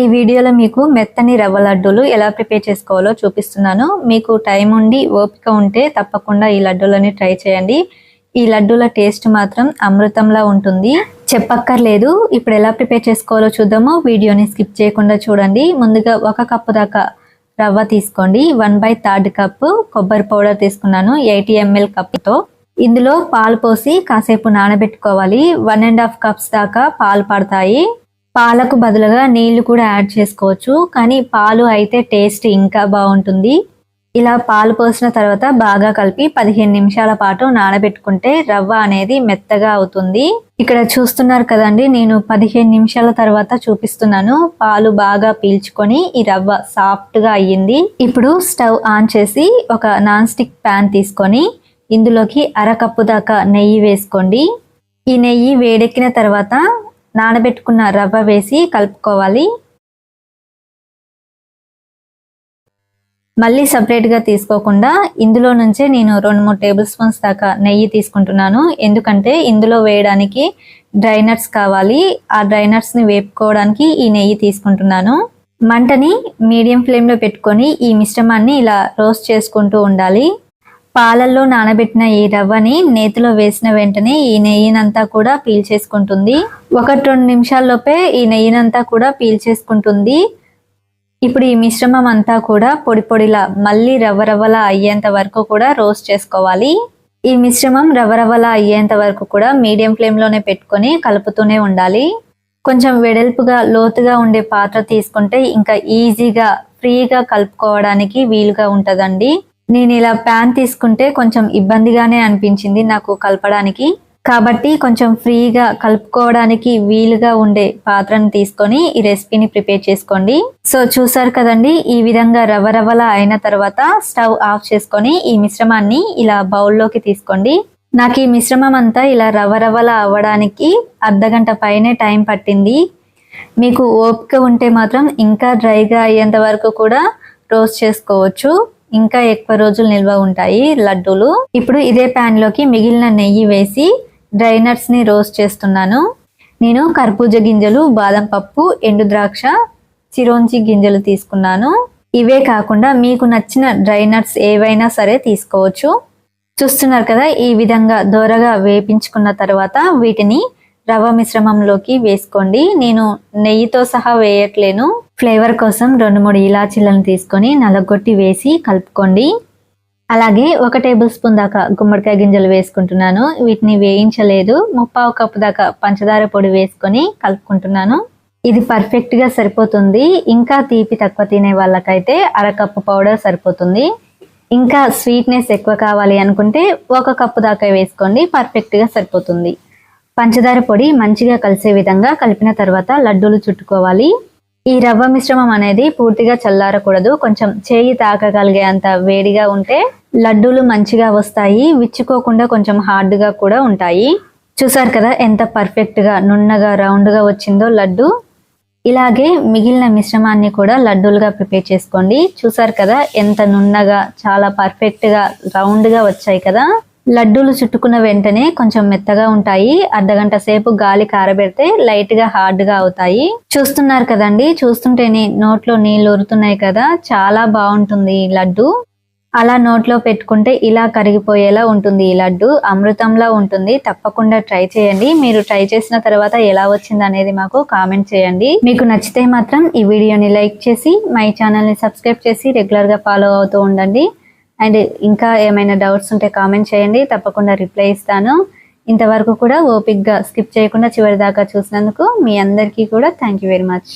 ఈ వీడియోలో మీకు మెత్తని రవ్వ లడ్డూలు ఎలా ప్రిపేర్ చేసుకోవాలో చూపిస్తున్నాను. మీకు టైం ఉండి ఓపిక ఉంటే తప్పకుండా ఈ లడ్డూలని ట్రై చేయండి. ఈ లడ్డూల టేస్ట్ మాత్రం అమృతంలా ఉంటుంది. చెప్పక్కర్లేదు ఇప్పుడు ఎలా ప్రిపేర్ చేసుకోవాలో చూద్దాము. వీడియోని స్కిప్ చేయకుండా చూడండి. ముందుగా ఒక కప్పు దాకా రవ్వ తీసుకోండి. వన్ బై థర్డ్ కప్ కొబ్బరి పౌడర్ తీసుకున్నాను ఎయిటీ ఎంఎల్ కప్తో ఇందులో పాలు పోసి కాసేపు నానబెట్టుకోవాలి. వన్ అండ్ హాఫ్ కప్స్ దాకా పాలు పడతాయి. పాలకు బదులుగా నీళ్ళు కూడా యాడ్ చేసుకోవచ్చు. కానీ పాలు అయితే టేస్ట్ ఇంకా బాగుంటుంది. ఇలా పాలు పోసిన తర్వాత బాగా కలిపి పదిహేను నిమిషాల పాటు నానబెట్టుకుంటే రవ్వ అనేది మెత్తగా అవుతుంది. ఇక్కడ చూస్తున్నారు కదండి నేను పదిహేను నిమిషాల తర్వాత చూపిస్తున్నాను. పాలు బాగా పీల్చుకొని ఈ రవ్వ సాఫ్ట్గా అయ్యింది. ఇప్పుడు స్టవ్ ఆన్ చేసి ఒక నాన్ స్టిక్ ప్యాన్ తీసుకొని ఇందులోకి అరకప్పు దాకా నెయ్యి వేసుకోండి. ఈ నెయ్యి వేడెక్కిన తర్వాత నానబెట్టుకున్న రవ్వ వేసి కలుపుకోవాలి. మళ్ళీ సపరేట్గా తీసుకోకుండా ఇందులో నుంచే నేను రెండు మూడు టేబుల్ స్పూన్స్ దాకా నెయ్యి తీసుకుంటున్నాను. ఎందుకంటే ఇందులో వేయడానికి డ్రై నట్స్ కావాలి. ఆ డ్రై నట్స్ని వేపుకోవడానికి ఈ నెయ్యి తీసుకుంటున్నాను. మంటని మీడియం ఫ్లేమ్లో పెట్టుకొని ఈ మిశ్రమాన్ని ఇలా రోస్ట్ చేసుకుంటూ ఉండాలి. పాలల్లో నానబెట్టిన ఈ రవ్వని నేతిలో వేసిన వెంటనే ఈ నెయ్యినంతా కూడా పీల్చేసుకుంటుంది. ఒకటి రెండు నిమిషాల్లోపే ఈ నెయ్యినంతా కూడా పీల్చేసుకుంటుంది. ఇప్పుడు ఈ మిశ్రమం అంతా కూడా పొడి పొడిలా మళ్ళీ రవ్వ రవ్వలా అయ్యేంత వరకు కూడా రోస్ట్ చేసుకోవాలి. ఈ మిశ్రమం రవ్వ రవ్వలా అయ్యేంత వరకు కూడా మీడియం ఫ్లేమ్లోనే పెట్టుకొని కలుపుతూనే ఉండాలి. కొంచెం వెడల్పుగా లోతుగా ఉండే పాత్ర తీసుకుంటే ఇంకా ఈజీగా ఫ్రీగా కలుపుకోవడానికి వీలుగా ఉంటుందండి. నేను ఇలా ప్యాన్ తీసుకుంటే కొంచెం ఇబ్బందిగానే అనిపించింది నాకు కలపడానికి. కాబట్టి కొంచెం ఫ్రీగా కలుపుకోవడానికి వీలుగా ఉండే పాత్రను తీసుకొని ఈ రెసిపీని ప్రిపేర్ చేసుకోండి. సో చూసారు కదండి ఈ విధంగా రవ్వ రవ్వల అయిన తర్వాత స్టవ్ ఆఫ్ చేసుకొని ఈ మిశ్రమాన్ని ఇలా బౌల్లోకి తీసుకోండి. నాకు ఈ మిశ్రమం అంతా ఇలా రవ్వ రవ్వల అవ్వడానికి అర్ధగంట పైనే టైం పట్టింది. మీకు ఓపిక ఉంటే మాత్రం ఇంకా డ్రైగా అయ్యేంత వరకు కూడా రోస్ట్ చేసుకోవచ్చు. ఇంకా ఎక్కువ రోజులు నిల్వ ఉంటాయి లడ్డూలు. ఇప్పుడు ఇదే ప్యాన్లోకి మిగిలిన నెయ్యి వేసి డ్రై ని రోస్ట్ చేస్తున్నాను. నేను కర్బూజ గింజలు బాదం పప్పు ఎండు ద్రాక్ష చిరోంచి గింజలు తీసుకున్నాను. ఇవే కాకుండా మీకు నచ్చిన డ్రై నట్స్ ఏవైనా సరే తీసుకోవచ్చు. చూస్తున్నారు కదా ఈ విధంగా దోరగా వేపించుకున్న తర్వాత వీటిని రవ్వ మిశ్రమంలోకి వేసుకోండి. నేను నెయ్యితో సహా వేయట్లేను. ఫ్లేవర్ కోసం రెండు మూడు ఇలాచీలను తీసుకొని నలగొట్టి వేసి కలుపుకోండి. అలాగే ఒక టేబుల్ స్పూన్ దాకా గుమ్మడికాయ గింజలు వేసుకుంటున్నాను. వీటిని వేయించలేదు. ముప్పావు కప్పు దాకా పంచదార పొడి వేసుకొని కలుపుకుంటున్నాను. ఇది పర్ఫెక్ట్గా సరిపోతుంది. ఇంకా తీపి తక్కువ తినే వాళ్ళకైతే అరకప్పు పౌడర్ సరిపోతుంది. ఇంకా స్వీట్నెస్ ఎక్కువ కావాలి అనుకుంటే ఒక కప్పు దాకా వేసుకోండి. పర్ఫెక్ట్గా సరిపోతుంది. పంచదార పొడి మంచిగా కలిసే విధంగా కలిపిన తర్వాత లడ్డూలు చుట్టుకోవాలి. ఈ రవ్వ మిశ్రమం అనేది పూర్తిగా చల్లారకూడదు. కొంచెం చేయి తాకగలిగే అంత వేడిగా ఉంటే లడ్డూలు మంచిగా వస్తాయి. విచ్చుకోకుండా కొంచెం హార్డ్గా కూడా ఉంటాయి. చూసారు కదా ఎంత పర్ఫెక్ట్గా నున్నగా రౌండ్గా వచ్చిందో లడ్డు. ఇలాగే మిగిలిన మిశ్రమాన్ని కూడా లడ్డూలుగా ప్రిపేర్ చేసుకోండి. చూసారు కదా ఎంత నున్నగా చాలా పర్ఫెక్ట్గా రౌండ్గా వచ్చాయి కదా. లడ్డూలు చుట్టుకున్న వెంటనే కొంచెం మెత్తగా ఉంటాయి. అర్ధగంట సేపు గాలి కారబెడితే లైట్గా హార్డ్గా అవుతాయి. చూస్తున్నారు కదండి చూస్తుంటేనే నోట్లో నీళ్ళు ఊరుతున్నాయి కదా. చాలా బాగుంటుంది ఈ లడ్డు. అలా నోట్లో పెట్టుకుంటే ఇలా కరిగిపోయేలా ఉంటుంది ఈ లడ్డు. అమృతంలా ఉంటుంది. తప్పకుండా ట్రై చేయండి. మీరు ట్రై చేసిన తర్వాత ఎలా వచ్చింది అనేది మాకు కామెంట్ చేయండి. మీకు నచ్చితే మాత్రం ఈ వీడియోని లైక్ చేసి మై ఛానల్ని సబ్స్క్రైబ్ చేసి రెగ్యులర్గా ఫాలో అవుతూ ఉండండి. అండ్ ఇంకా ఏమైనా డౌట్స్ ఉంటే కామెంట్ చేయండి తప్పకుండా రిప్లై ఇస్తాను. ఇంతవరకు కూడా ఓపిక్గా స్కిప్ చేయకుండా చివరి దాకా చూసినందుకు మీ అందరికీ కూడా థ్యాంక్ యూ వెరీ మచ్.